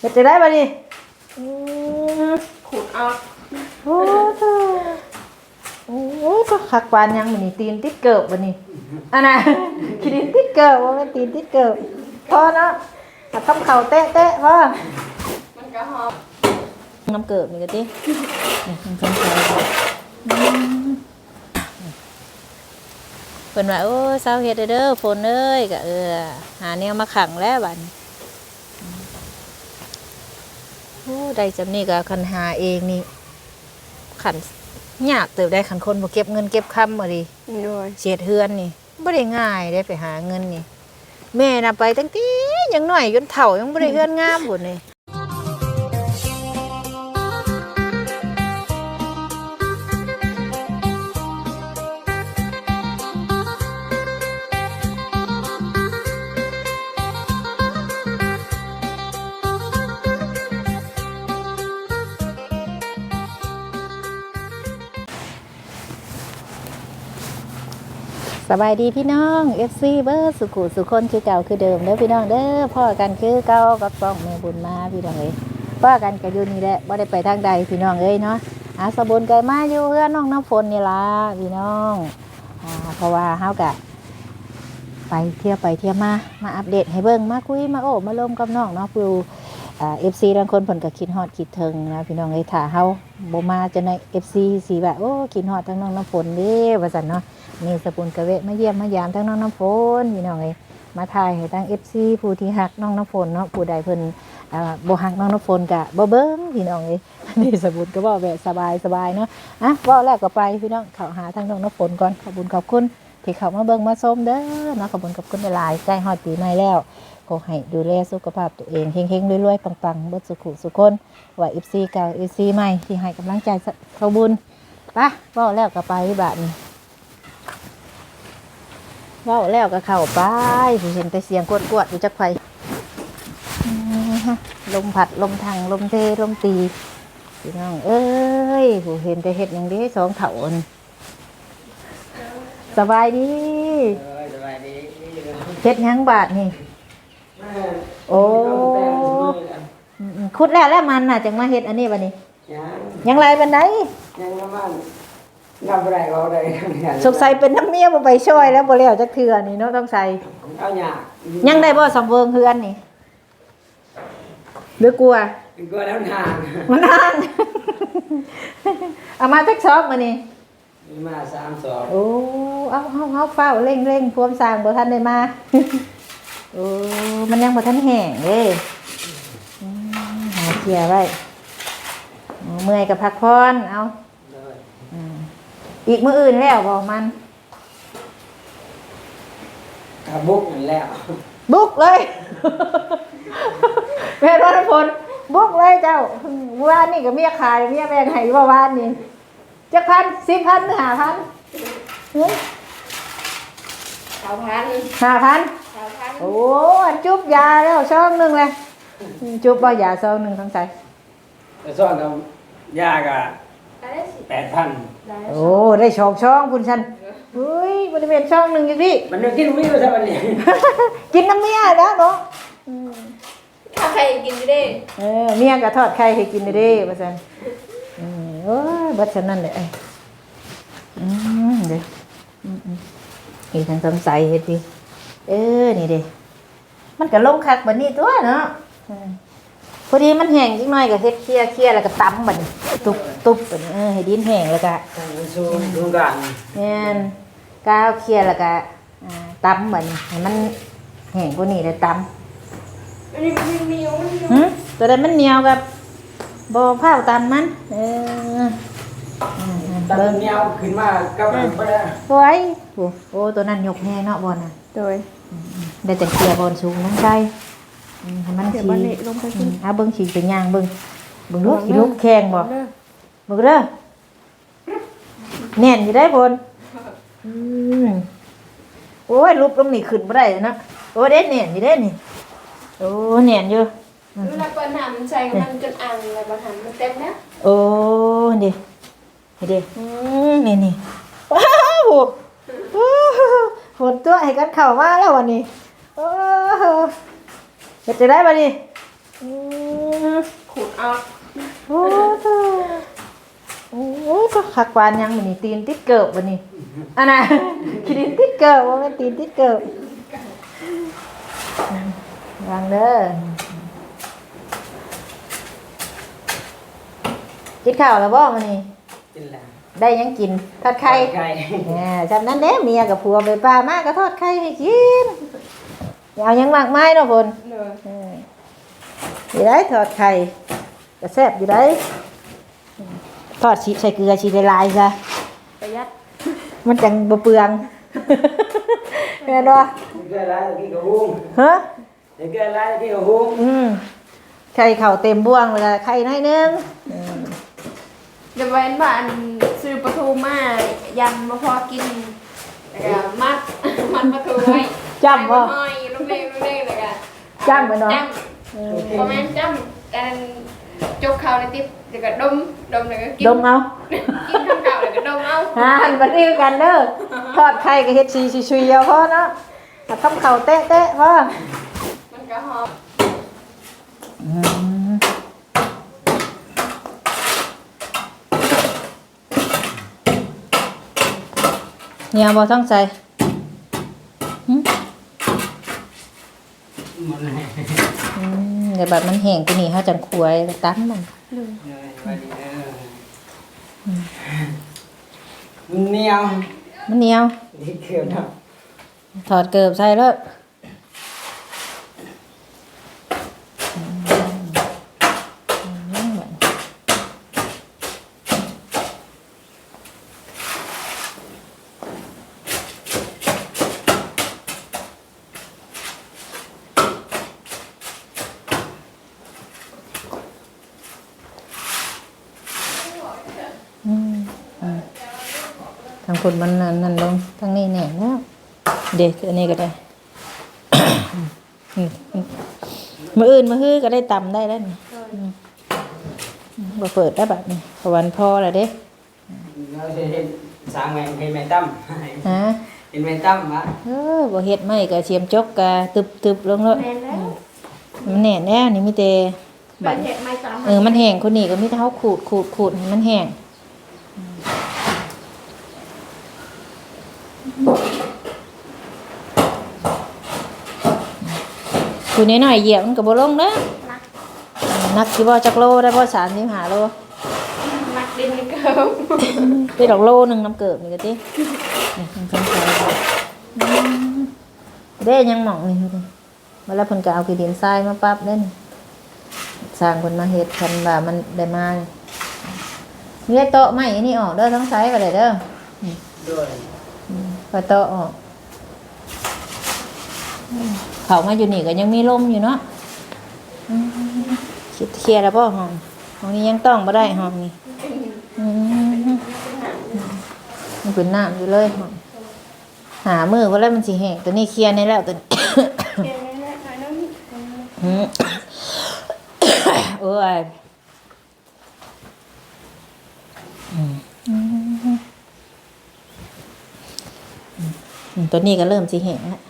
เฮ็ดจะได้บ่นี่อืมขูดเอาโอ้โธ่โอ้ก็คักปานยังมื้อนี้ตีนติดเกิบบ่นี่อันน่ะตีนติดเกิบบ่แม่นตีนติดเกิบพอเนาะถ้าทำเข่าเตะเตะพอมันก็หอมน้ำเกิบนี่ก็ตินี่ทำทำเข่าอืมเพิ่นว่าโอ้ยเศร้าเฮ็ดเด้อเด้อฝนเอ้ยก็เออหาแนวมาขังแล้วบัดนี้ อ้ได้จำนี่ก็คันหาเองนี่ขันยากเติบได้ขันคนบ่เก็บเงินเก็บคำมาดิโดยเสียดเฮือนนี่บ่ได้ง่ายได้ไปหาเงินนี่ แม่น่ะไปตั้งแต่ยังน้อยจนเฒ่ายังบ่ได้เฮือนงามพุ่นนี่ สบายดีพี่น้อง FC เบอร์สุขุสุคนคือเก่าคือเดิมเด้อพี่น้องเด้อพ่อกันคือเก่ากับซ่องแม่บุญมาพี่น้องเอ้ยพ่อกันก็อยู่นี่แหละบ่ได้ไปทางใดพี่น้องเอ้ยเนาะอาสบุญไกมาอยู่เฮือนน้องน้ำฝนนี่ล่ะพี่น้องอ่าเพราะว่าเฮากะไปเที่ยวไปเที่ยวมามาอัปเดตให้เบิ่งมาคุยมาโอ้มาลมกับน้องเนาะปูอ่า FC บางคนเพิ่นก็คิดฮอดคิดถึงนะพี่น้องเอ้ยถ้าเฮาบ่มาจะใน FC สิว่าโอ้คิดฮอดทั้งน้องน้ำฝนเด้ว่าซั่นเนาะ นี่สปุนกะเวะมาเยี่ยมมายามทั้งน้องน้ำฝนพี่น้องเอ้ยมาถ่ายให้ทั้งเอฟซีผู้ที่หักน้องน้ำฝนเนาะผู้ใดเพิ่นอ่าบ่หักน้องน้ำฝนกะบ่เบิ้งพี่น้องเอ้ยนี่สปุนก็เว้าแบบสบายสบายเนาะอะว้าแล้วก็ไปพี่น้องเข้าหาทั้งน้องน้ำฝนก่อนขอบคุญขอบคุณที่เข้ามาเบิ่งมาชมเด้อเนาะขอบคุญขอบคุณหลายใกล้ฮอดปีใหม่แล้วขอให้ดูแลสุขภาพตัวเองเฮงๆรวยๆปังๆเบิดสุขุสุขคนว่า FC เก่า FC ใหม่ที่ให้กำลังใจขาบุญไปเว้าแล้วก็ไปบาดนี้ ว้าแล้วก็เข้าไปผู้เห็นแต่เสียงกวดกวดๆอยู่จักไฟอื้อหือลมผัดลมทางลมเทลมตีพี่น้องเอ้ยผู้เห็นแต่เห็ดอย่างนี้สองเถาอันสบายดีเออสบายดีเห็ดหยังบาทนี่แม่โอ้อืมๆคุดแล้วแล้วมันน่ะจังมาเห็ดอันนี้บัดนี้ยังยังไรบันไดยังน้ำมัน นับไรเอาได้กันกันสงสัยเป็นน้ำเมียบ่ไปช่วยแล้วบ่แล้วจักเทื่อนี่เนาะต้องใส่เอาหยายังได้บ่สำเวิงเฮือนนี่หรือกลัวก็แล้วนานมันนานเอามาจักซอบมานี่มีมาสามสองโอ้เอาเอาเอาเฝ้าเร่งเร่งพวมสร้างบ่ทันได้มาโอ้มันยังบ่ทันแห้งเด้อืมหาเกียร์ไว้เอาเมื่อยกับพักพรเอาเลยอืม อีกมื้ออื่นแล้วบ่มัน กระบุกนั่นแล้วบุกเลย แม่รถพลบุกเลยเจ้าว่านนี่ก็เมียขายเมียแบ่งให้ว่าวานนี่จักพันสิบพันหรือห้าพันเฮ้ยสาวพันห้าพัน สาวพันโอ้อันจุบยาแล้วซองหนึ่งเลย จุบบ่ยาซองหนึ่งทั้งใจ แต่ส่วนกับยากะอะไรสิ แปดพันได้โอ้ได้ชองช่องคุณชันเฮ้ยบริเวณช่องหนึ่งอย่างนี้มันนึกกินวิ่งไปซะวันนี้กินน้ำเมียแล้วเนาะถ้าใครกินไม่ได้เออเมียก็ทอดไข่ให้กินได้เด้ว่าซั่นอืมโอ้ยบัดฉันนั่นแหละอืมเด้ออืมอืมนี่ทางสงสัยเฮ็ดดิเออนี่เด้มันก็ลงคักบัดนี้ตัวเนาะอืม พอดีมันแห้งจักหน่อยก็เฮ็ดเคลียเคลียแล้วก็ตำบัดนี้ตุบตุบบัดนี้เออให้ดินแห้งแล้วก็ทางสูงตรงกลางแม่นก้าวเคลียแล้วก็อ่าตำบัดนี้ให้มันแห้งกว่านี้เลยตำอันนี้มันเหนียวมันเหนียวหึตัวใดมันเหนียวกับบ่เผาตำมันเออตัดเบิ่งเงี้ยวขึ้นมากับมันไปแล้วสวยโอ้โอ้ตัวนั้นยกแน่เนาะบอลน่ะโดยได้แต่เคลียบอลสูงนั่นใช่ ให้มันเดี๋ยวสีมันเละลงไปอืสิมเอาเบิ่งสีเป็นย่างเบิ่งเบิ่งลูกสิลูกแข้งบ่เด้อเบิ่งเด้อแน่นอยู่ได้บนอืมโอ้ยรูปตรงนี้ขึ้นบ่ได้นะโอ้เด็ดแน่นอยู่เด้นี่โอ้แน่นอยู่ เวลาเปิดน้ำมันใส่มันจนอ่างอะไรบางหันมันเต็มแล้วโอ้นี่นี่ดิอืมนี่นี่ว้าวโอ้ฝนตัวให้กันเข้ามาแล้ววันนี้โอ้เฮ็ดจะได้บ่นี่อืมขูดออกโอ้โหโอ้โหก็ขักปานยังมันนี่ตีนติดเกิบวันนี้อันน่ะขีดินติดเกิบว่ามันตีนติดเกิบวางเด้อกินข้าวแล้วบ่มันนี่กินแล้วได้หยังกินทอดไข่ไก่แหมจำนั้นเด้เมียกับผัวไปป่ามากก็ทอดไข่ให้กิน อย่าเอาหยังมากมายเนาะพนเลยเอออยู่ได้ทอดไข่ก็แซ่บอยู่ได้ทอดชีใส่เกลือชีละลายซะ ประหยัดมันจังบ่เปลือง แม่นบ่เกลือร้ายกินกับหุ้งฮะเกลือร้ายกินกับหุ้งอืมไข่เข่าเต็มบ่วงเลยไข่น้อยหนึงอืมเดี๋ยวไว้บ้านซื้อปลาทูมายำมาพอกินแล้วก็มัด มัดปลาทูไว้จ้ำบ่ใส่ห้อย จ้ำบ่เนาะจ้ำประมาณจ้ำอันจกข้าวในติ๊บเดี๋ยวก็ดมดมแล้วก็กินดมเอากินข้าวเก่าแล้วก็ดมเอาหาหันมาดื้อกันเด้อทอดไข่ก็เฮ็ดชีชุยๆเอาพอเนาะถ้าทำเข่าเตะๆพอมันก็หอมอืมเนี่ยบ่ต้องใส่หึ มันให้ อื มเดี๋ยวแบบมันแห้งตัวนี้เฮาจังควยตั้มมันมันเหนียวมันเหนียว นี่เกลือเนาะถอดเกิบใส่แล้ว ทางคนมันนั่นนั่นลงทางนี้แน่แล้วเด็กอันนี้ก็ได้อืมอืมมืออื่นมือฮื้อก็ได้ตำได้แล้วนี่อืมบ่เปิดได้แบบนี้เพราะวันพอแล้วเด้เราจะเห็นสร้างแมงให้แม่ตั้มฮะเห็นแม่ตั้มวะเออบ่เฮ็ดไม่ก็เชียมจกกะตึบตึบลงแล้วแม่นแล้วมันแน่แน่นี่มีแต่บับัดดเห็ดไม่ซ้ำเออมันแห้งคนนี้ก็มีแต่เฮาขูดขูดขูดให้มันแห้ง คุยน้อยๆเหยียบมันก็บ่ลงเด้อนักนักสิบ่จักโลได้บ่35โลนักดินเกิมได้ดอกโลหนึงน้ำเกิบนี่ก็ตินี่มันสงสัยอืมเด้ยังหม่องนี่เด้เวลาเพิ่นก็เอาขี้ดินทรายมาปรับเด้นี่สร้างเพิ่นมาเฮ็ดคันว่ามันได้มานี่มีได้โต๊ะไม้อันนี้ออกเด้อทั้งไซส์ก็ได้เด้อด้วย พอโต๊ะออกอืมเข้ามาอยู่นี่ก็ยังมีลมอยู่เนาะอืมคิดเคลียร์แล้วบ่ห้องห้องนี้ยังต้องบ่ได้ห้องนี้อืมมันเป็นน้ำอยู่เลยหอมหามือว่าแล้วมันสิแห้งตัวนี้เคลียร์ในแล้วตัวนี้เก่งเลยนะหน่อยนึงหืมโอ้ยอืมอืมอืม ตัวนี้ก็เริ่มสิแห้งแล้ว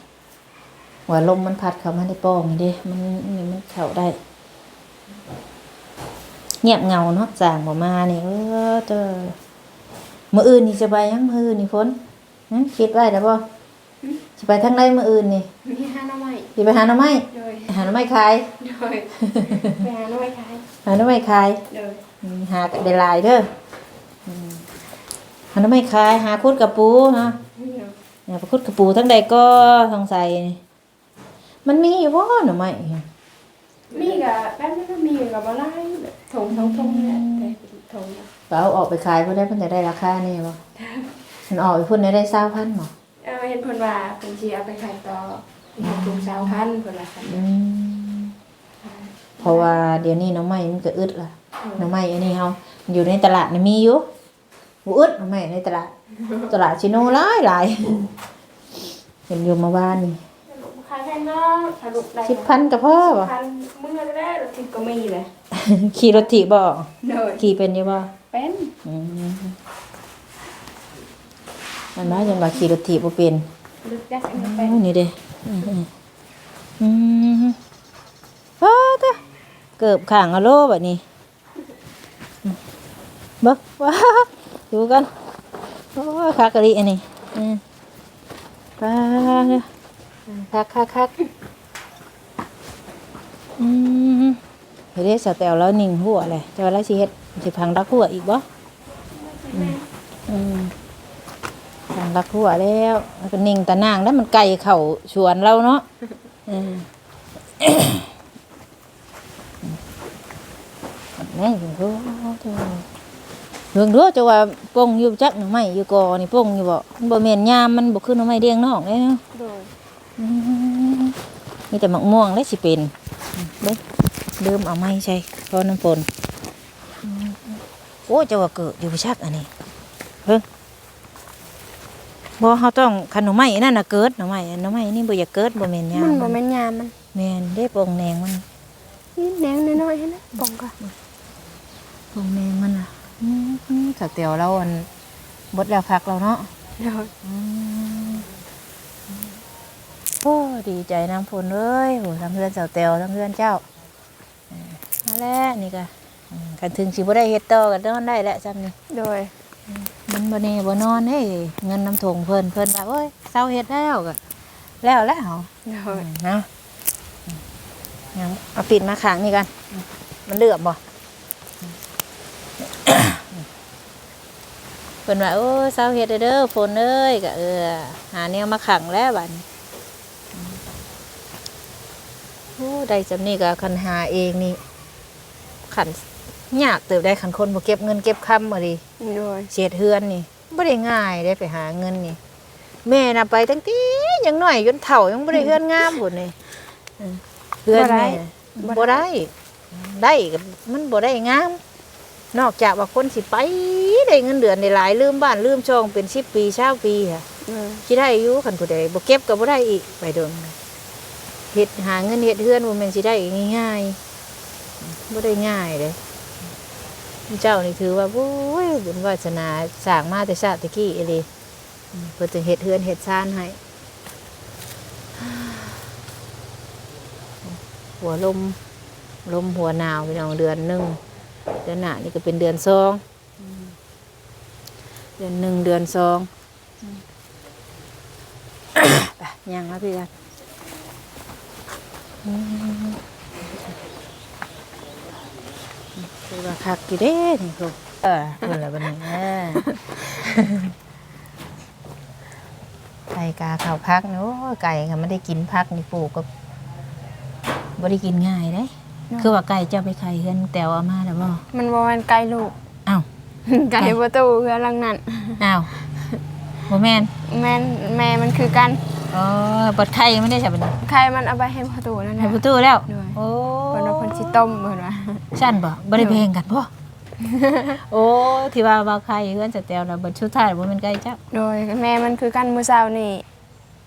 หัวลมมันพัดเข้ามาในโป้องนี่เด้มันนี่มันเข้าได้ เงียบเงาเนาะจางบ่มานี่เออเด้อมื้ออื่นนี่จะไปยังมื้ออื่นนี่ฝนหึคิดไว้แล้วบ่สิไปทางใดมื้ออื่นนี่มีห้าหน้ำไม้สิไปหาหน่อไม้โดยหาหน่อไม้ขายโดยไปหาหน้ำไม้ขายหาหน่อไม้ขายโดยอืมหาได้หลายเด้ออืมหาหน่อไม้ขายหาคุดกระปูฮะ เนี่ยไปคุดกระปูทั้งใดก็ทางใส่นี่มันมีอยู่บ่หน่อไม้มีกับแป๊บนึงก็มีกับอะไรแบบถงทั้งทงเนี่ยแต่เป็นถงอะก็เอาออกไปขายเพิ่นได้เพิ่นจะได้ราคานี่บ่มันออกไปเพิ่นได้ได้20,000บ่เอาเห็นเพิ่นว่าเพิ่นสิเอาไปขายต่อเห็นถุงสาวพันเพิ่นว่าซั่นอืมเพราะว่าเดี๋ยวนี้หน่อไม้มันก็อึดล่ะหน่อไม้อันนี้เฮาอยู่ในตลาดน่ะมีอยู่บ่อึดหน่อไม้ในตลาด ตลาดชิโนหลายหลายเห็นอยู่เมาบ้านนี่สรุปขายแพงเนาะสรุปได้สิบพันกับพ่อบ่พันมื้อละได้รถติดก็มีเลยขี่รถถีบบ่โดยขี่เป็นอยู่บ่เป็นอืมอันนั้นยังว่าขี่รถถีบบ่เป็นลึกยักษ์อันนี้โอ้เป็นนี่เด้อืมอืมอืมอ้าตะเกือบข้างอะโลแบบนี้เบิกว้าดูกันโอ้ยคักกะลิอันนี้อืมไปคักคักคักอืมเฮ็ดให้สแตวแล้วนิ่งหัวเลยจะว่าแล้วสิเฮ็ดสิพังรักหัวอีกบ่อืมอืมพังรักหัวแล้วแล้วก็นิ่งตะนางแล้วมันไก่เข่าชวนเราเนาะอืมนี่เพิ่นก็ เรื่องเด้อจะว่าป่งอยู่จักหน่อไม้อยู่กอนี่ป่งอยู่บ่มันบ่แม่นยามมันบ่คือหน่อไม้เดียงนอกเลยเนาะโดยอืมมีแต่มะม่วงได้สิเป็นเด้ลืมเอาไม้ใช่เพราะน้ำฝนอืมโอ้จะว่าเกิดอยู่บ่ชักอันนี้เพิ่งบ่เฮาต้องคันหน่อไม้นั่นน่ะเกิดหน่อไม้อันหน่อไม้นี่บ่อยากเกิดบ่แม่นยามมันบ่มันแม่นยามมันแม่นได้ป่งแหนงมันนี่แหนงน้อยๆให้นะปองก็โรงแมงมันอะ อืมสเตียวเราอันบดแล้วพักเราเนาะโดยอืมโอ้ดีใจนางพลเลยโหทั้งเพื่อนสาวเตียวทั้งเพื่อนเจ้าเออมาแล้วนี่ก็อืมกันถึงสิบ่ได้เฮ็ดต่อกันนอนได้แหละซ้ำนี่ โดยมันบ่แน่บ่นอนเฮ้ยเงินน้ำทงเพิ่นเพิ่นว่าโอ้ยเศร้าเฮ็ดแล้วก็แล้วแล้ว โดยนะอืมยังเอาปิดมาขังนี่กันอืมมันเลือบบ่ พิ่นว่าโอ้ยเศร้าเฮ็ดเด้อเด้อฝนเอ้ยก็เออ หาแนวมาขังแล้วบัดนี้อืมโอ้ได้จำนี่ก็คันหาเองนี่ขันยากเติบได้ขันคนบ่เก็บเงินเก็บคำมาดิโดยเศษเฮือนนี่บ่ได้ง่ายได้ไปหาเงินนี่ แม่น่ะไปตั้งแต่ยังน้อยจนเฒ่ายังบ่ได้เฮือนงามพุ่นนี่อืมเฮือนแม่บ่ได้ ได้ก็มันบ่ได้งาม นอกจากว่าคนสิไปได้เงินเดือนได้หลายลืมบ้านลืมช่องเป็น10ปี20ปีค่ะโดยสิได้อยู่คันผู้ใดบ่เก็บก็บ่ได้อีกไปโดนเฮ็ดหาเงินเฮ็ดเฮือนบ่แม่นสิได้ง่ายๆบ่ได้ง่ายเด้เจ้านี่ถือว่าโอ้ยบุญวาสนาสร้างมาแต่ชาติตะกี้เอหลีอืมเพิ่นจึงเฮ็ดเฮือนเฮ็ดซ่านให้หัวลมลมหัวหนาวพี่น้องเดือนหนึ่ง เดือนหน้านี่ก็เป็นเดือนสองเดือนหนึ่งเดือนสองไปยังแล้วพี่กันอืมคือว่าคักกี่เด้นี่ครูเออคุณละบันนี้เออไก่กาข้าวพักเนาะไก่ค่ะไม่ได้กินพักนี่ปลูกก็บ่ได้กินง่ายเด้ คือว่าไก่เจ้าไปไข่เฮือนแตวเอามาแล้วบ่มันบ่แม่นไกลลูกอ้าวไกลประตูเฮือนหลังนั้นอ้าวบ่แม่นแม่นแม่มันคือกันอ๋อบดไข่ไม่ได้ใช่ปะเนี่ยใครมันเอาไปให้ประตูนั่นให้น่ะประตูแล้วด้วยโอ้เพิ่นว่าเพิ่นสิต้มเพิ่นว่าชั้นบ่บ่ได้แบ่งกันบ่โอ้ที่ว่าว่าไข่เฮือนสแตวแล้วบัดสุดท้ายบ่แม่นไก่เจ้าโดยแม่มันคือกันมื้อเช้านี่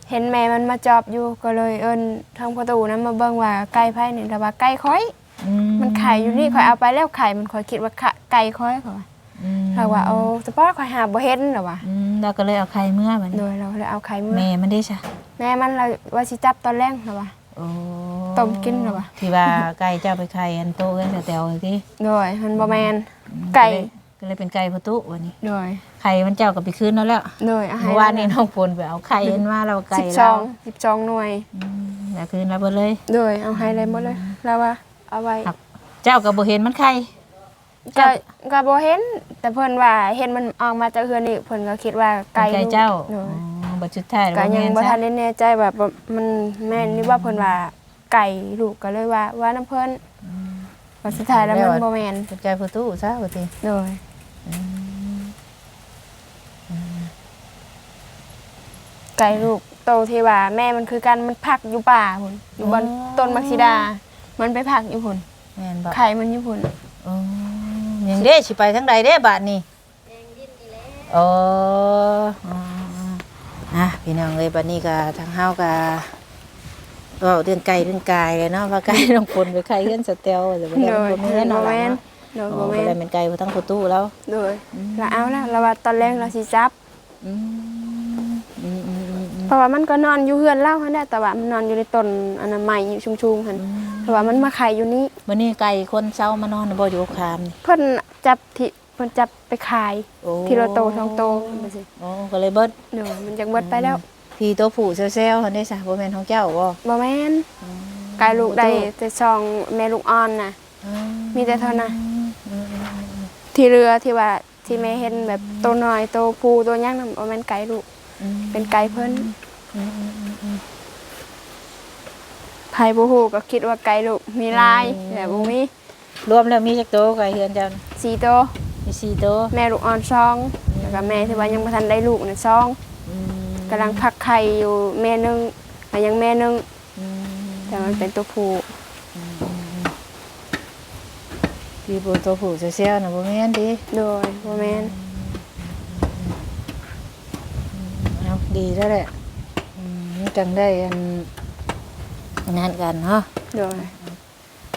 เห็นแม่มันมาจอบอยู่ก็เลยเอิ้นทางประตูนั้นมาเบิ่งว่าไก่ไผนี่แต่ว่าไก่ค้อย อืมันไข่อยู่นี่ข่อยเอาไปแล้วไข่มันข่อยคิดว่าขะไก่ค้อยเขาว่าอืมเราว่าเอาสปอร์ตข่อยหาบ่เห็นหรอวะอืมแล้วก็เลยเอาไข่เมื่อบัดโดนี้ยเราเลยเอาไข่มือแม่มันได้ซะแม่มันเราว่าสิจับตอนแรกหรอวะ โอ้ต้มกินเหรอวะ ที่ว่าไก่เจ้าไปไข่อันโตเฮือนสแตวติโดยมันบ่แมนอืมไก่ก็เลยก็เลยเป็นไก่ประตูวันนี้โดย ไข่มันเจ้าก็ไปคืนแล้วแล้วโดยเอาให้เมื่อวานนี้น้องพลไปเอาไข่เห็นว่าเราไก่สิบสแล้อวงสิบสองหน่วยอืมแล้วคืนแล้วเบิดเลย โดยเอาให้เลยหมดเลยแล้วว่าเอาไว้ครับ เจ้าก็บ่เห็นมันไข่ก็ก็บ่เห็น แต่เพิ่นว่าเห็นมันออกมาจากเฮือนนี่เพิ่นก็คิดว่าไก่ไก่เจ้าโดยอ๋อบัดชุดท้ายแล้วก็ยังบ่แม่นทัซะนได้แน่ใจว่าบ่มันแม่นหรือว่าเพิ่นว่าไก่ลูกก็เลยว่า ว่าน้ำเพิ่นว่าสุดท้ายแล้วมันบ่แม่นเป็นใจประตูซะว่าติโดย ไก่ลูกโตที่ว่าแม่มันคือกันมันพักอยู่ป่าพุ่นอยู่บนต้นมักซิดา มันไปพักอยู่พุ่นแม่นบ่ไข่มันอยู่พุ่นอ๋อยังเด้สิไปทางใดเด้บาดนี้โอ้อ๋ออะพี่น้องเอ้ยบัดนี้ก็ทางเฮาก็เว้าเรื่องไก่เรื่องกายเลยเนาะว่าไก่ต้องคนไปไข่เฮือนสเตลแต่บ่ได้โดยบ่มีเงินบ่เอาแม่นเนาะโดยโอ้บ่บ่แม่ได้นเป็นไก่บ่ทั้งประตูแล้ว โดยแล้วเอาละเราว่าตอนแรกเราสิจับ อืมอืมอืมอืมอืม เพราะว่ามันก็นอนอยู่เฮือนเล่าหั่นแหละแต่ว่ามันนอนอยู่ในต้นอันนั้นไม้อยู่ชุมๆหั่นแต่ว่ามันมาขายอยู่นี่วันนี้ไก่คนเช้ามานอนบ่อยู่คามนี่เพิ่นจับที่เพิ่นจับไปขาย โอ้ทีละโตสองโตไปสิโอ้ก็เลยเบิดเดี๋ยวมันจังเบิดไปแล้วพี่ตัวผู้เซลล์ๆเพิ่นได้ซะบ่แม่นของเจ้าบ่บ่แม่นกายลูกได้แต่ซองแม่ลูกอ่อนน่ะ อืมีแต่เท่านั้น อืมอืมอืมที่เรือที่ว่าที่แม่เห็นแบบโตน้อยโตปูโตย่างนั่นบ่แม่นไก่ลูกอืม เป็นไก่เพิ่นอืมอืมอืมอืมไผบ่ฮู้ก็คิดว่าไก่ลูกมีลายแต่บ่มีรวมแล้วมีจักโตวไก่เฮือนเจ้าน่ะสี่โตมีสี่โตวแม่ลูกอ่อนซองแล้วก็แม่ที่ว่ายังบ่ทันได้ลูกน่ะซองอืมกำลังพักไข่อยู่แม่หนึงก็ยังแม่หนึงอืมแต่มันเป็นตัวผู้พี่บ่ตัวผู้เซลล์ๆน่ะบ่แม่นติโดยบ่แม่น เอา ดีแล้วแหละอืมจังได้อันงานกันเนาะโดย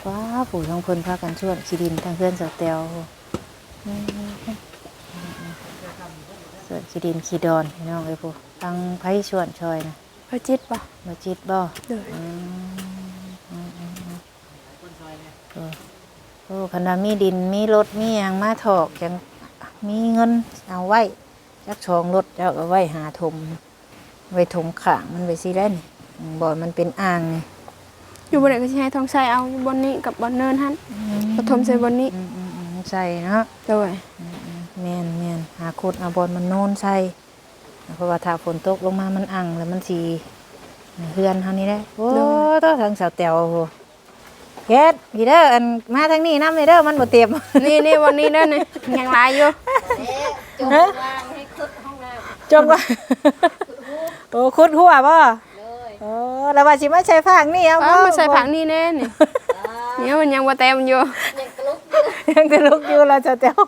ว้าผู้ทั้งเพิ่นพากันชวนขี้ดินทางเพื่อนสาวแตวอืมส่วนขี้ดินขี้ดอนพี่น้องเอ้ยผู้ทางไผชวนชอยนะพระจิตบ่มาจิตบ่โดยอืมอืมอืมอืมโอ้โอ้คันว่ามีดินมีรถมีหยังมาถอกจังมีเงินเอาไว้จักชองรถแล้วก็ไว้หาถม ไว้ถมขางมันไว้สิได้นี่อืมบ่อนมันเป็นอ่างนี่อยู่บนไหนก็สิให้ทองใส่เอาอยู่บนนี้กับบนเนินหั่นปฐมใส่บนนี้อืมอืมอืมใส่เนาะโดยแม่นแม่นหาขุดเอาบอลมันโน่นใส่เพราะว่าถ้าฝนตกลงมามันอังแล้วมันสีเฮือนเท่านี้ได้โอ้ตัวทางสาวแตวโอ้โหเฮ็ดพี่เด้ออันมาทางนี้น้ำเลยเด้อมันบ่เต็มนี่นี่บนนี้เด้อนี่ยังหลายอยู่ฮะจงว่าโอ้ขุดหัวบ่โอ้แล้วว่าสิมาใช้ฟางนี่เอาเออมาใส่ผักนี่แน่นี่เนี่ยมันยังบ่เต็มอยู่ยังจะลุกอยู่แล้วสาวแตว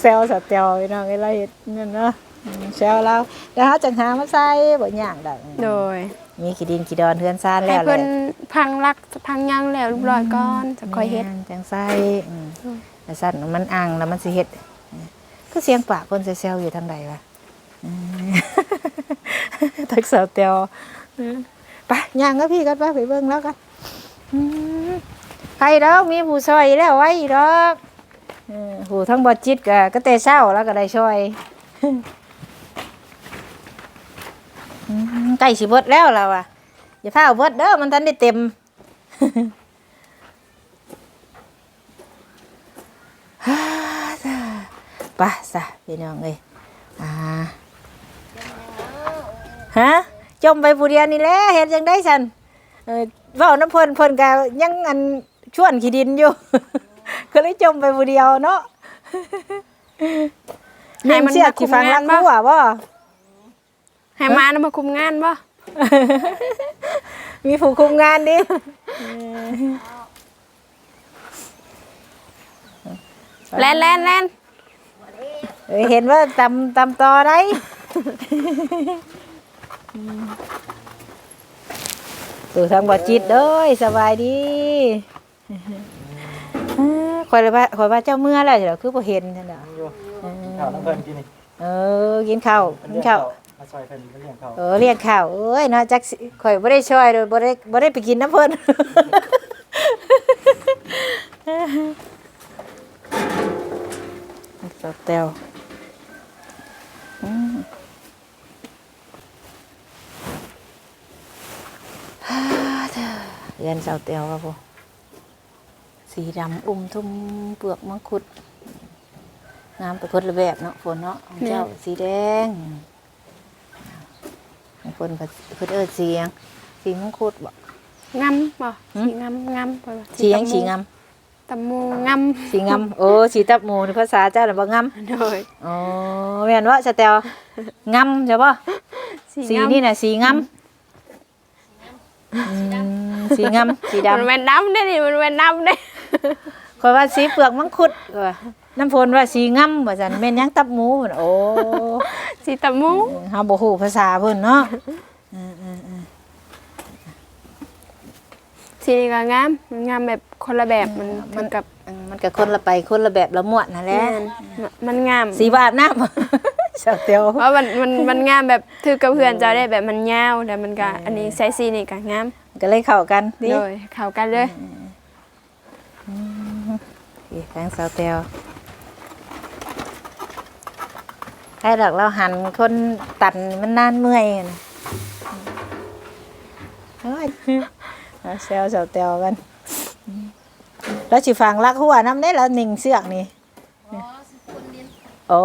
แซวสาวแตวพี่น้องเอ้ยเราเฮ็ดนั่นเนาะอืมแซวเราแล้วเฮาจังหามาใส่บ่ยากดอกโดยมีขี้ดินขี้ดอนเฮือนซ่านให้แล้วแหเพิ่นละ พังรักพังยังแล้วเรียบร้อยก่อนจะค่อยเฮ็ด แม่นจังไส้อืมแต่สั่นมันอ่างแล้วมันสิเฮ็ด คือเสียงปากคนเซลอยู่ทางใดวะทักสาวเตียวไปย่างก็พี่กันไปไปเบิ่งแล้วกันใครดอกมีผู้ช่วยแล้วไว้ดอกผู้ทั้งบอจิตก็ก็แต่เช้าแล้วก็ได้ช่วยใกล้สิเบิดแล้วล่ะว่ะอย่าพาเอาเบิดเด้อมันทันได้เต็มไป่ะสะพี่น้องเอ้ยอ่าฮะจมไปผู้เดียวนี่แหละเห็นยังได้สันเออเว้าน้ำเพิ่นเพิ่นก็ยังอันชวนขี้ดินอยู่ ก็เลยจมไปผู้เดียวเนาะให้มันเสียกที่ฟังรักหัวบ่ให้มานํมาคุมงานบ่มีผู้คุมงานดิแล่นแล่นแล่น เอ้ยเห็นว่าตำตำต่อได้ ตู่ทางบ่จิตเด้ยสบายดีเอ้อคอยเลยว่าคอยว่าเจ้าเมื่อแล้วเดี๋ยวคือบ่เห็นนั่นน่ะอยู่ข้าวน้ำเพิ่นกินนี่เออกินข้าวกินข้าวมาซอยเพิ่นเพิ่นเลี้ยงข้าวเออเรียกข้าวเอ้ยเนาะจักสิข่อยบ่ได้ช่วยโดยบ่ได้บ่ได้ไปกินน้ำเพิ่นสาวแตว อืมฮ่าเด้อเรียนสาวแตวครับผมสีดำอุ้มทุ่มเปลือกมังคุดงามไปคนละแบบเนาะฝนเนาะของเจ้าสีแดงบางคนก็เพิ่นเอิ้นสีหยังสีมังคุดบ่งํบ่สีงํงํบ่ว่าสีหยังสีงาม ตำมูงํสีงามโอ้สีตับหมูในภาษาเจ้าน่ะบ่งามโดยอ๋อแม่นว่าสแตลงามใช่ป่ะสีงามนี่น่ะสีงามอืมสีงามสีมันดำแม่นดำเด้นี่มันแม่นดำเด้ข่อยว่าสีเปลือกมังคุดว่าน้ำฝนว่าสีงามว่าซั่นแม่นหยังตับหมูพุ่นโอ้สีตำมูเฮาบ่ฮู้ภาษาเพิ่นเนาะ สีนี่ก็งามมันงามแบบคนละแบบมันมันกับอืมมันก็คนละไปคนละแบบละม่วนนั่นแหละแม่นมันงาม สีบาบน้ำสาวเตียวเพราะมันมันมันงามแบบถือกับเพื่อนเจ้าได้แบบมันยาวแล้วมันก็อันนี้ไซส์ซีนี่ก็งามก็เลยเข้ากันดิโดยเข้ากันเลยอีทางสาวเตียวใครดอกเราหันคนตัดมันนานเมื่อยนะเฮ้ย เอาแซวสาวเตียวกัน แล้วสิฟังรักหัวน้ำได้แล้วหนิ่งเสือกนี่โอ้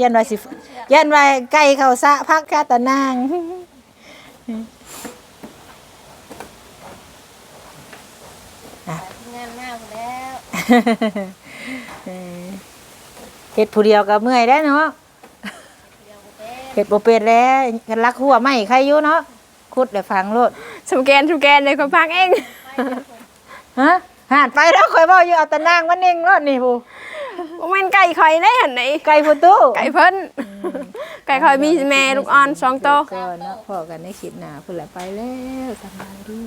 ยันว่าสิยันว่าไก่เขาสะพักกาตะนางงานมากแล้วเออเฮ็ดผู้เดียวก็เมื่อยได้เนาะเฮ็ดบ่เป็นแล้วกันรักหัวไม่ใครอยู่เนาะ คุดแล้วฟังโลดสมแกนสมแกนเลยก็พักเองฮะหาดไปแล้วข่อยเว้าอยู่เอาแตะนางมันเองโลดนี่ผู้บ่แม่นไก่ข่อยได้หั่นไหนไก่ผู้ตู้ไก่เพิ่นไก่ข่อยมีแม่ลูกอ่อนสองโตว ก็เนาะพอกันในคลิปหน้าพุ่นละไปแล้วสบายดี